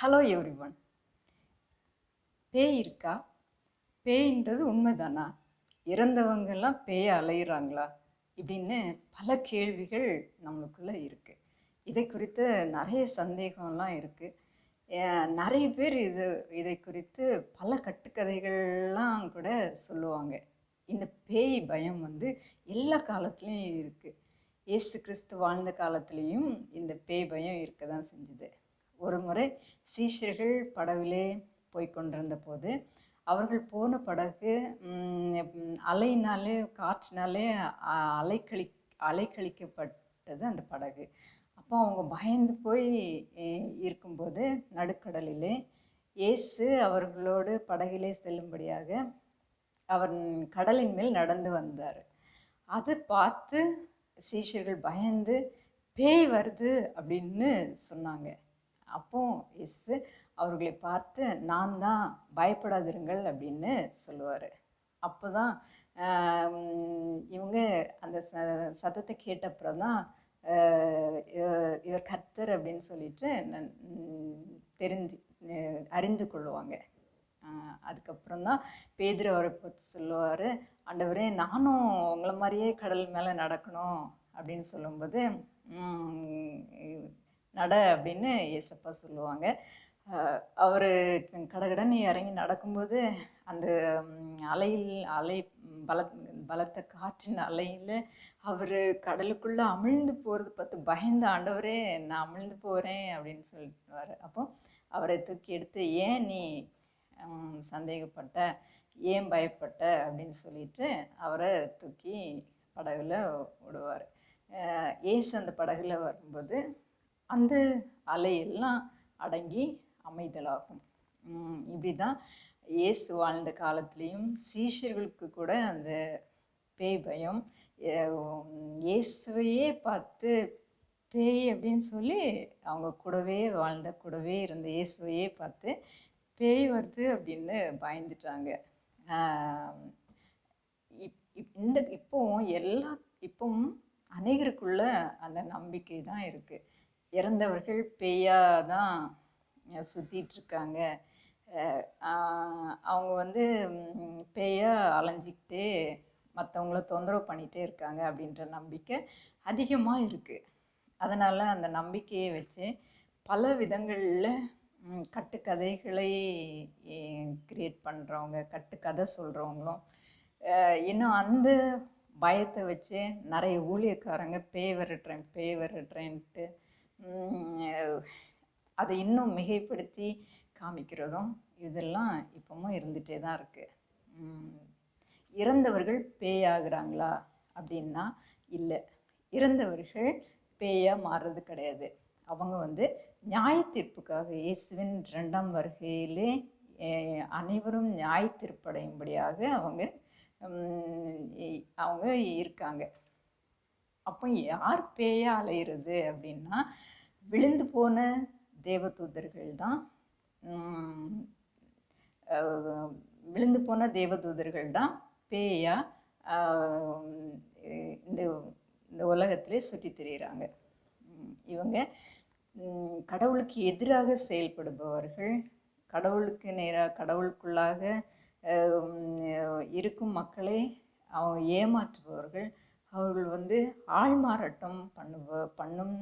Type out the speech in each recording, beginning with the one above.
Hello every one பேய் இருக்கா பேய்ன்றது உண்மைதானா? இறந்தவங்கெல்லாம் பேய அலையிறாங்களா? இப்படின்னு பல கேள்விகள் நம்மளுக்குள்ளே இருக்குது இதை குறித்து நிறைய சந்தேகம்லாம் இருக்குது நிறைய பேர் இது இதை குறித்து பல கட்டுக்கதைகள்லாம் கூட சொல்லுவாங்க. இந்த பேய் பயம் வந்து எல்லா காலத்துலேயும் இருக்குது இயேசு கிறிஸ்து வாழ்ந்த காலத்துலேயும் இந்த பேய் பயம் இருக்க தான் செஞ்சுது. ஒரு முறை சீஷர்கள் படவிலே போய்கொண்டிருந்த போது அவர்கள் போன படகு அலையினாலே காற்றினாலே அ- அலைக்கழி அலைக்கழிக்கப்பட்டது அந்த படகு. அப்போ அவங்க பயந்து போய் இருக்கும்போது நடுக்கடலிலே இயேசு அவர்களோடு படகிலே செல்லும்படியாக அவர் கடலின் மேல் நடந்து வந்தார். அதை பார்த்து சீஷர்கள் பயந்து பேய் வருது அப்படின்னு சொன்னாங்க. அப்போ இயேசு அவர்களை பார்த்து நான் தான் பயப்படாதிருங்கள் அப்படின்னு சொல்லுவார். அப்போ தான் இவங்க அந்த ச சத்தத்தை கேட்டப்புறம் தான் இவர் கர்த்தர் அப்படின்னு சொல்லிட்டு நன்- தெரிஞ்சு அறிந்து கொள்ளுவாங்க. அதுக்கப்புறம் தான் பேதுரு அவரை பார்த்து சொல்லுவார் ஆண்டவரே நானும் உங்களை மாதிரியே கடல் மேலே நடக்கணும் அப்படின்னு சொல்லும்போது நட அப்படின்னு ஏசப்பா சொல்லுவாங்க. அவர் கடகடன்னு இறங்கி நடக்கும்போது அந்த அலையில் அலை பல பலத்த காற்றின் அலையில் அவர் கடலுக்குள்ளே அமிழ்ந்து போகிறது பார்த்து பயந்த ஆண்டவரே நான் அமிழ்ந்து போகிறேன் அப்படின்னு சொல்லிட்டுவார் அப்போ அவரை தூக்கி எடுத்து ஏன் நீ சந்தேகப்பட்ட? ஏன் பயப்பட்ட? அப்படின்னு சொல்லிட்டு அவரை தூக்கி படகுல விடுவார். ஏசு அந்த படகுல வரும்போது அந்த அலையெல்லாம் அடங்கி அமைதலாகும். இப்படி தான் இயேசு வாழ்ந்த காலத்துலேயும் சீஷர்களுக்கு கூட அந்த பேய் பயம் இயேசுவையே பார்த்து பேய் அப்படின்னு சொல்லி அவங்க கூடவே வாழ்ந்த கூடவே இருந்த இயேசுவையே பார்த்து பேய் வருது அப்படின்னு பயந்துட்டாங்க. இப் இப்- இந்த இப்போவும் எல்லா இப்பவும் அநேகருக்குள்ள அந்த நம்பிக்கை தான் இருக்குது இறந்தவர்கள் பேயாக தான் சுற்றிட்டுருக்காங்க அவங்க வந்து பேயாக பேயா அலைஞ்சிக்கிட்டே மற்றவங்கள தொந்தரவு பண்ணிகிட்டே இருக்காங்க அப்படின்ற நம்பிக்கை அதிகமாக இருக்குது அதனால் அந்த நம்பிக்கையை வச்சு பல விதங்களில் கட்டுக்கதைகளை கிரியேட் பண்ணுறவங்க கட்டுக்கதை சொல்கிறவங்களும் இன்னும் அந்த பயத்தை வச்சு நிறைய ஊழியக்காரங்க பேய் விரட்டுறேன் பேய் விரட்டுறேன்ட்டு அதை இன்னும் மிகைப்படுத்தி காமிக்கிறதும் இதெல்லாம் இப்பவும் இருந்துகிட்டே தான் இருக்குது இறந்தவர்கள் பேயாகிறாங்களா அப்படின்னா இல்லை. இறந்தவர்கள் பேயாக மாறுறது கிடையாது. அவங்க வந்து நியாய தீர்ப்புக்காக இயேசுவின் ரெண்டாம் வருகையிலே அனைவரும் நியாய தீர்ப்படையும்படியாக அவங்க அவங்க இருக்காங்க. அப்போ யார் பேயாக அலையிறது அப்படின்னா விழுந்து போன தேவதூதர்கள் தான் விழுந்து போன தேவதூதர்கள் தான் பேயா இந்த இந்த உலகத்திலே சுற்றி திரியிறாங்க. இவங்க கடவுளுக்கு எதிராக செயல்படுபவர்கள் கடவுளுக்கு நேராக கடவுளுக்குள்ளாக இருக்கும் மக்களை அவங்க ஏமாற்றுபவர்கள் அவர்கள் வந்து ஆள்மாறாட்டம் பண்ணுவ பண்ணும்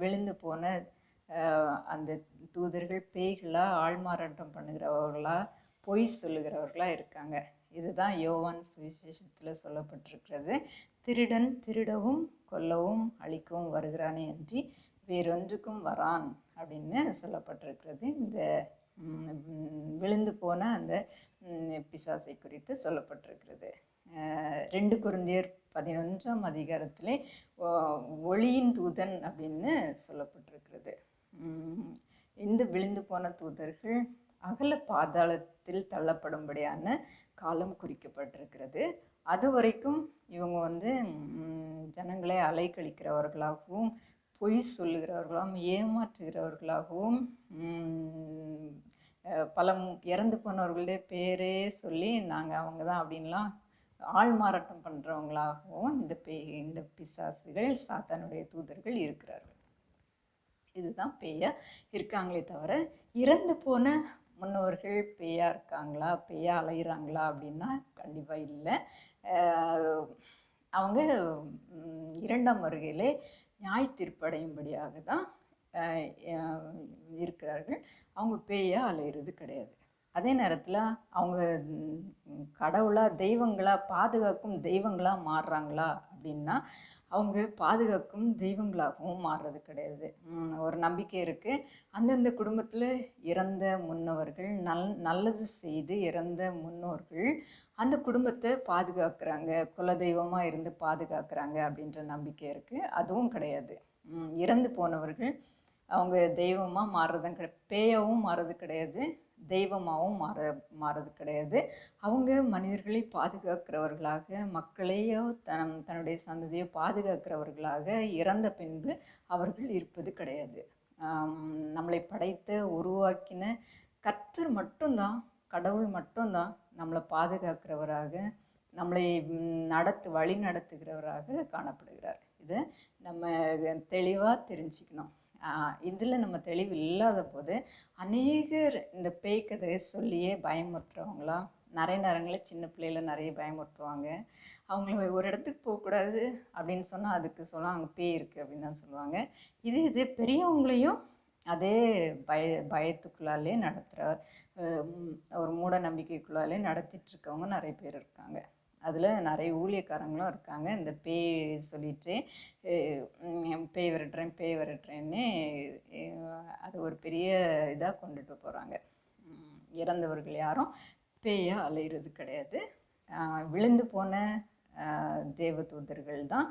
விழுந்து போன அந்த தூதர்கள் பேய்களாக ஆள்மாறாட்டம் பண்ணுகிறவர்களாக பொய் சொல்லுகிறவர்களாக இருக்காங்க. இதுதான் யோவான் சுவிசேஷத்தில் சொல்லப்பட்டிருக்கிறது. திருடன் திருடவும் கொல்லவும் அழிக்கவும் வருகிறானே அன்றி வேறொன்றுக்கும் வரான் அப்படின்னு சொல்லப்பட்டிருக்கிறது. இந்த விழுந்து போன அந்த பிசாசை குறித்து சொல்லப்பட்டிருக்கிறது. ரெண்டு குருந்தியர் பதினொன்றாம் அதிகாரத்திலே ஒளியின் தூதன் அப்படின்னு சொல்லப்பட்டிருக்கிறது. இந்த விழுந்து போன தூதர்கள் அகல பாதாளத்தில் தள்ளப்படும்படியான காலம் குறிக்கப்பட்டிருக்கிறது. அது வரைக்கும் இவங்க வந்து ஜனங்களை அலைக்கழிக்கிறவர்களாகவும் பொய் சொல்லுகிறவர்களாகவும் ஏமாற்றுகிறவர்களாகவும் பல இறந்து போனவர்களுடைய பேரே சொல்லி நாங்கள் அவங்க தான் அப்படின்லாம் ஆள்மாறாட்டம் பண்ணுறவங்களாகவும் இந்த பே இந்த பிசாசுகள் சாத்தானுடைய தூதர்கள் இருக்கிறார்கள். இதுதான் பேயா இருக்காங்களே தவிர இறந்து போன முன்னோர்கள் பேயா இருக்காங்களா பேயா அலையிறாங்களா அப்படின்னா கண்டிப்பாக இல்லை. அவங்க இரண்டாம் வருகையிலே நியாய தீர்ப்படையும்படியாக தான் இருக்கிறார்கள். அவங்க பேயா அலையிறது கிடையாது. அதே நேரத்தில் அவங்க கடவுளாக தெய்வங்களாக பாதுகாக்கும் தெய்வங்களாக மாறுறாங்களா அப்படின்னா அவங்க பாதுகாக்கும் தெய்வங்களாகவும் மாறுறது கிடையாது. ஒரு நம்பிக்கை இருக்குது அந்தந்த குடும்பத்தில் இறந்த முன்னவர்கள் நல் நல்லது செய்து இறந்த முன்னோர்கள் அந்த குடும்பத்தை பாதுகாக்கிறாங்க. குலதெய்வமாக இருந்து பாதுகாக்கிறாங்க அப்படின்ற நம்பிக்கை இருக்குது அதுவும் கிடையாது. இறந்து போனவர்கள் அவங்க தெய்வமாக மாறுறதும் கிடையாது பேயாவும் மாறுறது கிடையாது. தெய்வமாகவும் மாற மாறது கிடையாது. அவங்க மனிதர்களை பாதுகாக்கிறவர்களாக மக்களையோ தன் தன்னுடைய சந்ததியோ பாதுகாக்கிறவர்களாக இறந்த பின்பு அவர்கள் இருப்பது கிடையாது. நம்மளை படைத்த உருவாக்கின கத்தர் மட்டும்தான் கடவுள் மட்டும்தான் நம்மளை பாதுகாக்கிறவராக நம்மளை நடத்து வழி நடத்துகிறவராக காணப்படுகிறார். இதை நம்ம தெளிவாக தெரிஞ்சுக்கணும். இதில் நம்ம தெளிவு இல்லாத போது அநேகர் இந்த பேய் கதையை சொல்லியே பயமுறுத்துறவங்களா? நிறைய நேரங்களில் சின்ன பிள்ளையில நிறைய பயமுறுத்துவாங்க. அவங்கள ஒரு இடத்துக்கு போகக்கூடாது அப்படின்னு சொன்னால் அதுக்கு சொன்னால் அங்கே பேய் இருக்குது அப்படின்னு தான் சொல்லுவாங்க. இது இது பெரியவங்களையும் அதே பய பயத்துக்குள்ளாலே நடத்துகிற ஒரு மூட நம்பிக்கைக்குள்ளாலே நடத்திட்டு இருக்கவங்க நிறைய பேர் இருக்காங்க. அதில் நிறைய ஊழியக்காரங்களும் இருக்காங்க. இந்த பேய் சொல்லிட்டு பேய் விரட்டுறேன் பேய் விரட்டுறேன்னு அது ஒரு பெரிய இதாக கொண்டுட்டு போகிறாங்க இறந்தவர்கள் யாரும் பேயாக அலையிறது கிடையாது. விழுந்து போன தேவதூதர்கள் தான்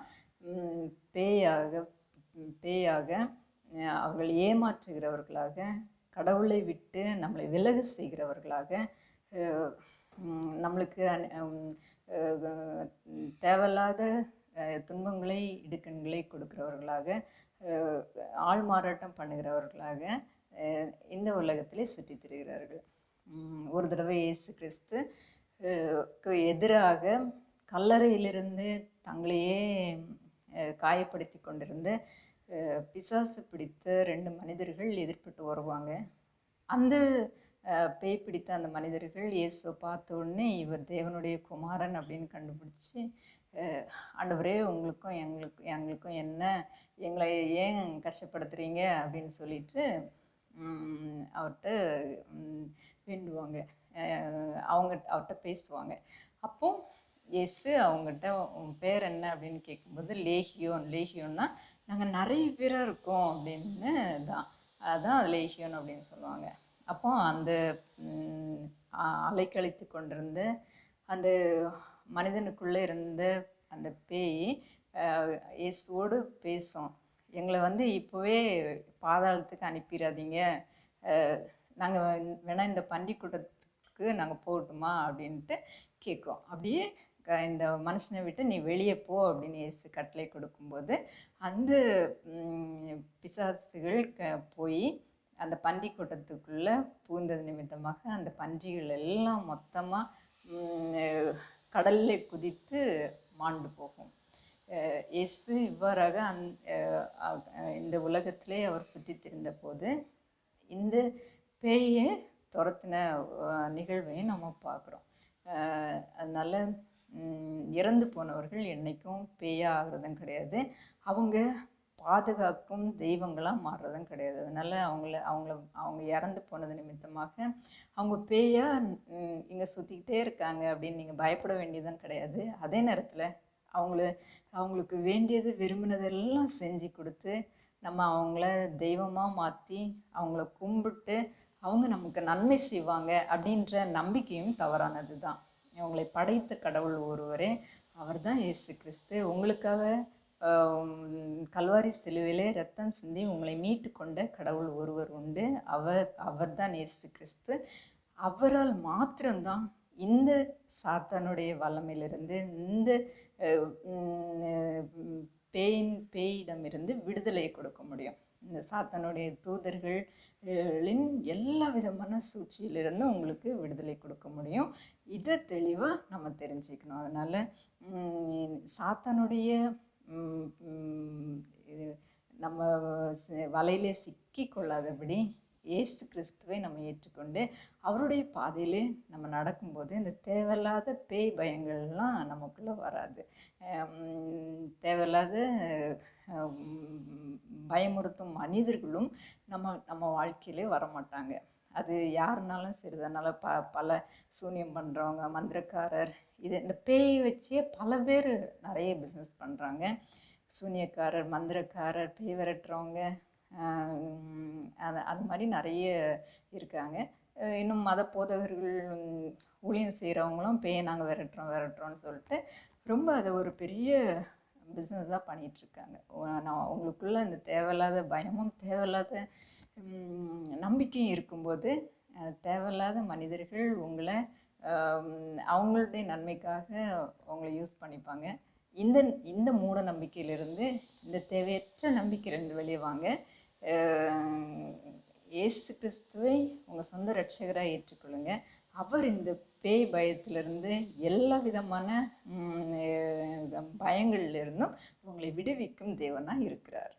பேயாக பேயாக அவர்கள் ஏமாற்றுகிறவர்களாக கடவுளை விட்டு நம்மளை விலக செய்கிறவர்களாக நம்மளுக்கு தேவையில்லாத துன்பங்களை இடுக்கண்களை கொடுக்கிறவர்களாக ஆள் மாறாட்டம் பண்ணுகிறவர்களாக இந்த உலகத்திலே சுற்றித் திரிகிறார்கள். ஒரு தடவை இயேசு கிறிஸ்து எதிராக கல்லறையிலிருந்து தங்களையே காயப்படுத்தி கொண்டிருந்த பிசாசு பிடித்த ரெண்டு மனிதர்கள் எதிர்பட்டு வருவாங்க. அந்த பேய் பிடித்த அந்த மனிதர்கள் இயேசுவை பார்த்த உடனே இவர் தேவனுடைய குமாரன் அப்படின்னு கண்டுபிடிச்சி ஆண்டவரே உங்களுக்கும் எங்களுக்கு எங்களுக்கும் என்ன எங்களை ஏன் கஷ்டப்படுத்துகிறீங்க அப்படின்னு சொல்லிட்டு அவர்கிட்ட வேண்டுவாங்க. அவங்க அவர்கிட்ட பேசுவாங்க. அப்போ எஸ்ஸு அவங்ககிட்ட உன் பேர் என்ன? அப்படின்னு கேட்கும்போது லேஹியோன் லேஹியோன்னா நாங்கள் நிறைய பேராக இருக்கோம் அப்படின்னு தான் அதுதான் லேஹியோன் அப்படின்னு சொல்லுவாங்க. அப்போ அந்த அலைக்கழித்து கொண்டிருந்த அந்த மனிதனுக்குள்ளே இருந்த அந்த பேய் இயேசுவோடு பேசும். எங்களை வந்து இப்போவே பாதாளத்துக்கு அனுப்பிடாதீங்க நாங்கள் வேணால் இந்த பண்டிக்கூட்டத்துக்கு நாங்கள் போகட்டுமா அப்படின்ட்டு கேட்கும். அப்படியே க- இந்த மனுஷனை விட்டு நீ வெளியே போ அப்படின்னு இயேசு கட்டளை கொடுக்கும்போது அந்த பிசாசுகள் க போய் அந்த பன்றி கூட்டத்துக்குள்ளே பூந்தது நிமித்தமாக அந்த பன்றிகள் எல்லாம் மொத்தமாக கடலில் குதித்து மாண்டு போகும். அஹ் இயேசு இவ்வாறாக அந் இந்த உலகத்திலே அவர் சுற்றி திரிந்த போது இந்த பேயை துரத்தின நிகழ்வையும் நம்ம பார்க்குறோம். அதனால் இறந்து போனவர்கள் என்றைக்கும் பேயாக ஆகிறதும் கிடையாது. அவங்க பாதுகாக்கும் தெய்வங்களாக மாறுறதும் கிடையாது. அதனால் அவங்கள அவங்கள அவங்க இறந்து போனது நிமித்தமாக அவங்க பேயாக இங்கே சுற்றிக்கிட்டே இருக்காங்க அப்படின்னு நீங்கள் பயப்பட வேண்டியதும் கிடையாது. அதே நேரத்தில் அவங்கள அவங்களுக்கு வேண்டியது விரும்பினதெல்லாம் செஞ்சு கொடுத்து நம்ம அவங்கள தெய்வமாக மாற்றி அவங்கள கும்பிட்டு அவங்க நமக்கு நன்மை செய்வாங்க அப்படின்ற நம்பிக்கையும் தவறானது தான் அவங்களை படைத்த கடவுள் ஒருவரே அவர் தான் இயேசு கிறிஸ்து. உங்களுக்காக கல்வாரி சிலுவிலே ரத்தம் சிந்தி உங்களை மீட்டு கொண்ட கடவுள் ஒருவர் உண்டு. அவர் அவர் தான் இயேசு கிறிஸ்து. அவரால் மாத்திரம்தான் இந்த சாத்தானுடைய வல்லமையிலிருந்து இந்த பேயின் பேயிடமிருந்து விடுதலை கொடுக்க முடியும். இந்த சாத்தானுடைய தூதர்களின் எல்லா விதமான சூழ்ச்சியிலிருந்து உங்களுக்கு விடுதலை கொடுக்க முடியும். இதை தெளிவாக நம்ம தெரிஞ்சுக்கணும். அதனால் சாத்தானுடைய நம்ம சி- வலையிலே சிக்கி கொள்ளாதபடி ஏசு கிறிஸ்துவை நம்ம ஏற்றுக்கொண்டு அவருடைய பாதையிலே நம்ம நடக்கும்போது இந்த தேவையில்லாத பேய் பயங்கள்லாம் நமக்குள்ளே வராது. தேவையில்லாத பயமுறுத்தும் மனிதர்களும் நம்ம நம்ம வாழ்க்கையிலே வரமாட்டாங்க. அது யாருனாலும் சரி அதனால் ப பல சூன்யம் பண்ணுறவங்க மந்திரக்காரர் இது இந்த பேய் வச்சே பல பேர் நிறைய பிஸ்னஸ் பண்ணுறாங்க சூனியக்காரர் மந்திரக்காரர் பேய் விரட்டுறவங்க அது அது மாதிரி நிறைய இருக்காங்க. இன்னும் மத போதகர்கள் ஊழியம் செய்கிறவங்களும் பேயை நாங்கள் விரட்டுறோம் விரட்டுறோம்னு சொல்லிட்டு ரொம்ப அதை ஒரு பெரிய பிஸ்னஸ் தான் பண்ணிகிட்ருக்காங்க நான் அவங்களுக்குள்ள இந்த தேவையில்லாத பயமும் தேவையில்லாத நம்பிக்கையும் இருக்கும்போது தேவையில்லாத மனிதர்கள் உங்களை அவங்களுடைய நன்மைக்காக உங்களை யூஸ் பண்ணிப்பாங்க. இந்த இந்த மூட நம்பிக்கையிலிருந்து இந்த தேவையற்ற நம்பிக்கையிலிருந்து வெளியே வாங்க. ஏசு இயேசு கிறிஸ்துவை உங்கள் சொந்த ரட்சகராக ஏற்றுக்கொள்ளுங்க. அவர் இந்த பேய் பயத்திலிருந்து எல்லா விதமான பயங்கள்லேருந்தும் உங்களை விடுவிக்கும் தேவனாக இருக்கிறார்.